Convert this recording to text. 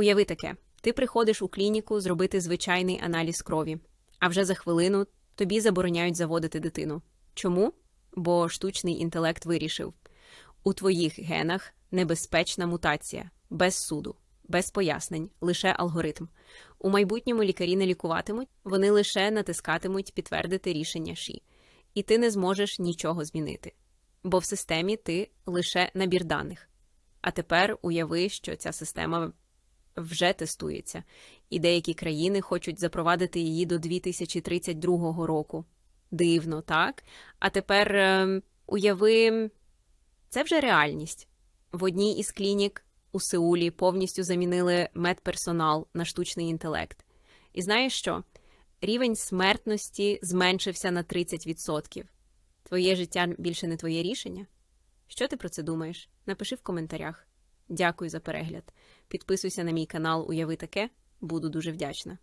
Уяви таке: ти приходиш у клініку зробити звичайний аналіз крові, а вже за хвилину тобі забороняють заводити дитину. Чому? Бо штучний інтелект вирішив: у твоїх генах небезпечна мутація, без суду, без пояснень, лише алгоритм. У майбутньому лікарі не лікуватимуть, вони лише натискатимуть підтвердити рішення ШІ, і ти не зможеш нічого змінити. Бо в системі ти лише набір даних. А тепер уяви, що ця система вже тестується, і деякі країни хочуть запровадити її до 2032 року. Дивно, так? А тепер е, уяви, це вже реальність. В одній із клінік у Сеулі повністю замінили медперсонал на штучний інтелект. І знаєш що? Рівень смертності зменшився на 30%. Твоє життя більше не твоє рішення? Що ти про це думаєш? Напиши в коментарях. Дякую за перегляд. Підписуйся на мій канал Уяви таке, буду дуже вдячна.